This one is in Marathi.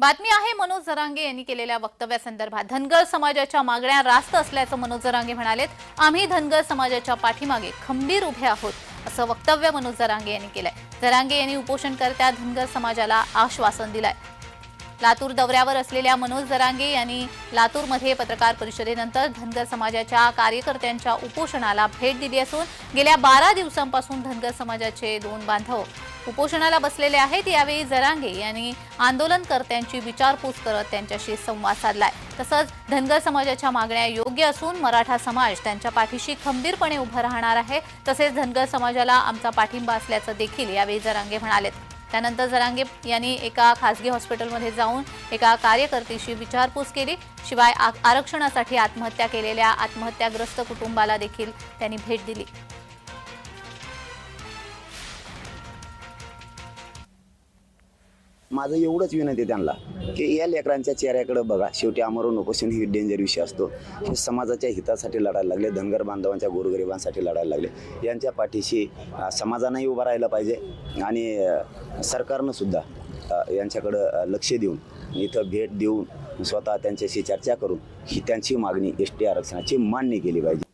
बातमी आहे मनोज जरांगे यांनी केलेल्या वक्तव्यासंदर्भात. धनगर समाजाच्या मागण्या रास्त असल्याचं मनोज जरांगे म्हणालेत. आम्ही धनगर समाजाच्या पाठीमागे खंबीर उभे आहोत असं वक्तव्य मनोज जरांगे यांनी केलंय. जरांगे यांनी उपोषणकर्त्या धनगर समाजाला आश्वासन दिलंय. लातूर दौऱ्यावर असलेल्या मनोज जरांगे यांनी लातूरमध्ये पत्रकार परिषदेनंतर धनगर समाजाच्या कार्यकर्त्यांच्या उपोषणाला भेट दिली असून गेल्या बारा दिवसांपासून धनगर समाजाचे दोन बांधव उपोषणाला बसलेले आहेत. यावेळी जरांगे यांनी आंदोलनकर्त्यांची विचारपूस करत त्यांच्याशी संवाद साधलाय. तसंच धनगर समाजाच्या मागण्या योग्य असून मराठा समाज त्यांच्या पाठीशी खंबीरपणे उभं राहणार आहे. तसेच धनगर समाजाला आमचा पाठिंबा असल्याचं देखील यावेळी जरांगे म्हणालेत. त्यानंतर जरांगे यांनी एका खासगी हॉस्पिटलमध्ये जाऊन एका कार्यकर्तीशी विचारपूस केली. शिवाय आ- आरक्षणासाठी आत्महत्या केलेल्या आत्महत्याग्रस्त कुटुंबाला देखील त्यांनी भेट दिली. माझं एवढंच विनंती त्यांना की या लेकरांच्या चेहऱ्याकडे बघा. शेवटी आमरून उपोषण ही डेंजर विषय असतो. हे समाजाच्या हितासाठी लढायला लागले धनगर बांधवांच्या गोरगरिबांसाठी लढायला लागले. यांच्या पाठीशी समाजानंही उभं राहिलं पाहिजे. आणि सरकारनं सुद्धा यांच्याकडं लक्ष देऊन इथं भेट देऊन स्वतः त्यांच्याशी चर्चा करून ही त्यांची मागणी एस टी आरक्षणाची मान्य केली पाहिजे.